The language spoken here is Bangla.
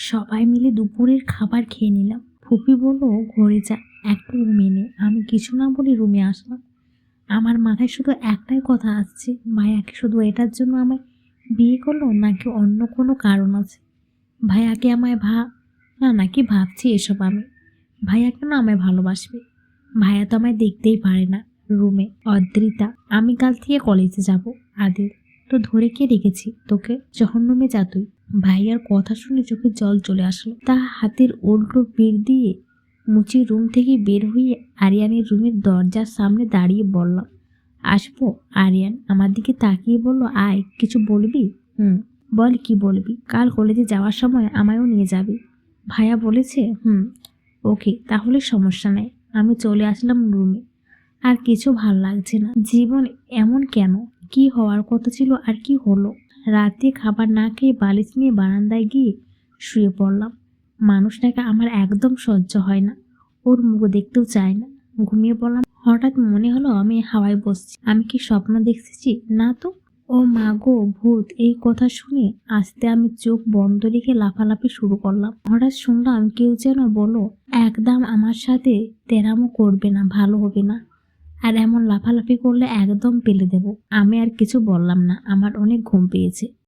সবাই মিলে দুপুরের খাবার খেয়ে নিলাম। ফুপি বলল, ঘরে যা, একটু রুমে নে। আমি কিছু না বলে রুমে আসলাম। আমার মাথায় শুধু একটাই কথা আসছে মায়াকে শুধু এটার জন্য আমায় বিয়ে করল নাকি অন্য কোনো কারণ আছে? ভাইয়াকে আমায় ভা, না, নাকি ভাবছি এসব আমি। ভাইয়া কেন আমায় ভালোবাসবে। ভাইয়া তো আমায় দেখতেই পারে না রুমে। অদ্রিতা, আমি কাল থেকে কলেজে যাব। আদিল তো ধরে কে রেখেছি তোকে? রুমে যা তুই। ভাইয়ার কথা শুনে চোখে জল চলে আসলো। তা হাতের উল্টো পিঠ দিয়ে মুচি রুম থেকে বের হয়ে আরিয়ানের রুমের দরজার সামনে দাঁড়িয়ে বললাম, আসব? আরিয়ান আমার দিকে তাকিয়ে বলল, আয়, কিছু বলবি? হুম। বল, কি বলবি? কাল কলেজে যাওয়ার সময় আমায়ও নিয়ে যাবি। ভাইয়া বলেছে? হুম। ওকে, তাহলে সমস্যা নেই। আমি চলে আসলাম রুমে। আর কিছু ভালো লাগছে না। জীবন এমন কেন? কি হওয়ার কথা ছিল আর কি হলো? রাতে খাবার না খেয়ে বালিশ নিয়ে বারান্দায় গিয়ে শুয়ে পড়লাম। মানুষটাকে আমার একদম সহ্য হয় না। ওর মুখ দেখতেও চায় না। ঘুমিয়ে পড়লাম। হঠাৎ মনে হলো আমি হাওয়ায় বসছি। আমি কি স্বপ্ন দেখতেছি না তো। ও মা গো, ভূত, এই কথা শুনে আস্তে আমি চোখ বন্ধ রেখে লাফালাফি শুরু করলাম। হঠাৎ শুনলাম কেউ যেন বলো, একদম আমার সাথে তেরামো করবে না, ভালো হবে না। আর এমন লাফালাফি করলে একদম পেলে দেব। আমি আর কিছু বললাম না, আমার অনেক ঘুম পেয়েছে।